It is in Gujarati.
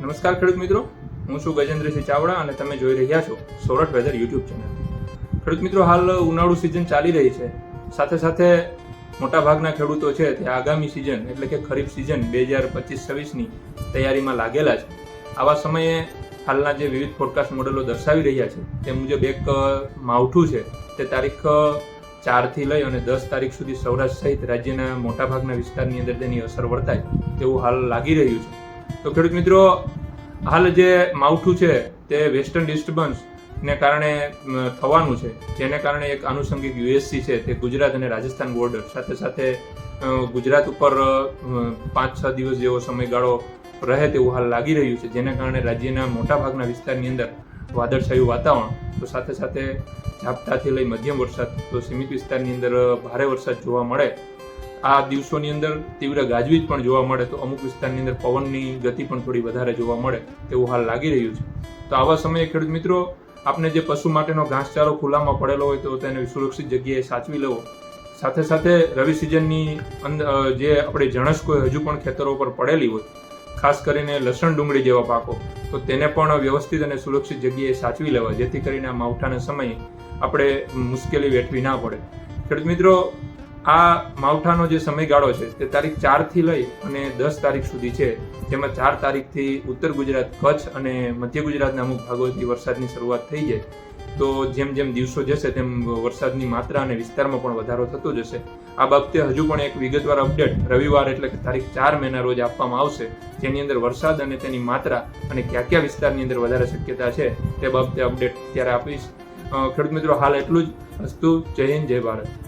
નમસ્કાર ખેડૂત મિત્રો. હું છું ગજેન્દ્રસિંહ ચાવડા અને તમે જોઈ રહ્યા છો સોરઠ વેધર યુટ્યુબ ચેનલ. ખેડૂત મિત્રો, હાલ ઉનાળુ સિઝન ચાલી રહી છે. સાથે સાથે મોટાભાગના ખેડૂતો છે તે આગામી સિઝન એટલે કે ખરીફ સિઝન બે હજાર પચીસ છવ્વીસની તૈયારીમાં લાગેલા છે. આવા સમયે હાલના જે વિવિધ પોડકાસ્ટ મોડેલો દર્શાવી રહ્યા છે તે મુજબ એક માવઠું છે. તે તારીખ ચારથી લઈ અને દસ તારીખ સુધી સૌરાષ્ટ્ર સહિત રાજ્યના મોટાભાગના વિસ્તારની અંદર તેની અસર વર્તાય તેવું હાલ લાગી રહ્યું છે. તો ખેડૂત મિત્રો, હાલ જે માવઠું છે તે વેસ્ટર્ન ડિસ્ટર્બન્સ ને કારણે થવાનું છે. જેને કારણે એક આનુષંગિક યુએસસી છે તે ગુજરાત અને રાજસ્થાન બોર્ડર સાથે સાથે ગુજરાત ઉપર પાંચ છ દિવસ જેવો સમયગાળો રહે તેવું હાલ લાગી રહ્યું છે. જેના કારણે રાજ્યના મોટાભાગના વિસ્તારની અંદર વાદળછાયું વાતાવરણ, તો સાથે સાથે ઝાપટાથી લઈ મધ્યમ વરસાદ, તો સીમિત વિસ્તારની અંદર ભારે વરસાદ જોવા મળે આ દિવસોની અંદર તીવ્ર ગાજવીજ પણ જોવા મળે તો અમુક વિસ્તારની અંદર પવનની ગતિ પણ થોડી વધારે જોવા મળે તેવું હાલ લાગી રહ્યું છે. તો આવા સમયે ખેડૂત મિત્રો, આપને જે પશુ માટેનો ઘાસચારો ખુલ્લામાં પડેલો હોય તો તેને સુરક્ષિત જગ્યાએ સાચવી લેવો. સાથે સાથે રવિ સિઝનની અંદર જે આપણે જણસ કોઈ હજુ પણ ખેતરો પર પડેલી હોય, ખાસ કરીને લસણ ડુંગળી જેવા પાકો, તો તેને પણ વ્યવસ્થિત અને સુરક્ષિત જગ્યાએ સાચવી લેવા, જેથી કરીને આ માવઠાના સમયે આપણે મુશ્કેલી વેઠવી ના પડે. ખેડૂત મિત્રો આ માવઠાનો જે સમયગાળો છે તે તારીખ ચારથી લઈ અને દસ તારીખ સુધી છે, જેમાં ચાર તારીખથી ઉત્તર ગુજરાત, કચ્છ અને મધ્ય ગુજરાતના અમુક ભાગોથી વરસાદની શરૂઆત થઈ જાય. તો જેમ જેમ દિવસો જશે તેમ વરસાદની માત્રા અને વિસ્તારમાં પણ વધારો થતો જશે. આ બાબતે હજુ પણ એક વિગતવાર અપડેટ રવિવાર એટલે કે તારીખ ચાર મેના રોજ આપવામાં આવશે, જેની અંદર વરસાદ અને તેની માત્રા અને કયા કયા વિસ્તારની અંદર વધારે શક્યતા છે તે બાબતે અપડેટ ત્યારે આપીશ. ખેડૂત મિત્રો, હાલ એટલું જ. અસ્તુ, જય હિન્દ, જય ભારત.